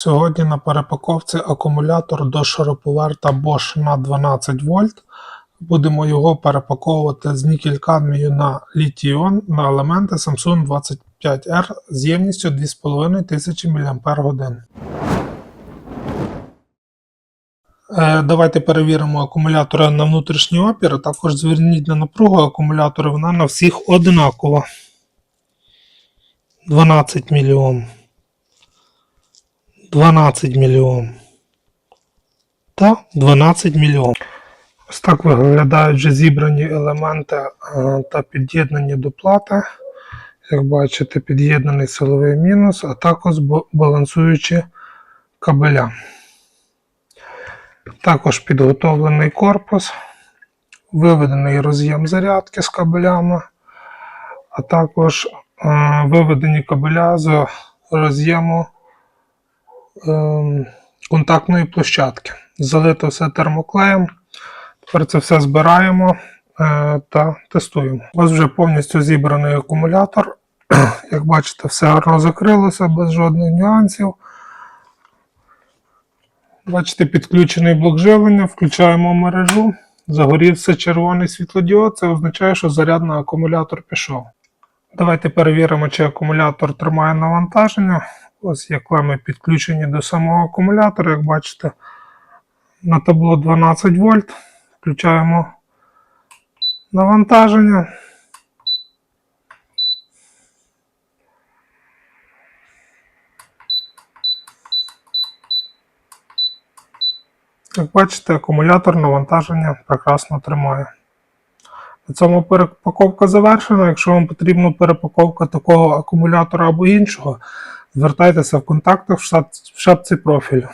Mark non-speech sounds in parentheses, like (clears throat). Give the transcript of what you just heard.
Сьогодні на перепаковці акумулятор до шуруповерта Bosch на 12 вольт. Будемо його перепаковувати з нікель-кадмію на літій-іон на елементи Samsung 25R з ємністю 2500 мАч. Е, Давайте перевіримо акумулятори на внутрішній опір. Також зверніть на напругу акумулятора, вона на всіх одинакова. 12 мільйон. 12 мільйон. Та 12 мільйон. Ось так виглядають вже зібрані елементи е, та під'єднані до плати. Як бачите, під'єднаний силовий мінус, а також балансуючі кабеля. Також підготовлений корпус, виведений роз'єм зарядки з кабелями, а також е, виведені кабеля з роз'єму контактної площадки. Залито все термоклеєм. Тепер це все збираємо е, та тестуємо. Ось вже повністю зібраний акумулятор. (clears throat) Як бачите, все гарно закрилося без жодних нюансів. Бачите, підключений блок живлення, включаємо мережу. Загорівся червоний світлодіод, це означає, що заряд на акумулятор пішов. Давайте перевіримо, чи акумулятор тримає навантаження. Ось є клеми підключені до самого акумулятора, як бачите, на табло 12 вольт. Включаємо навантаження. Як бачите, акумулятор навантаження прекрасно тримає. Цьому перепаковка завершена. Якщо вам потрібна перепаковка такого акумулятора або іншого, звертайтеся в контактах в шапці профілю.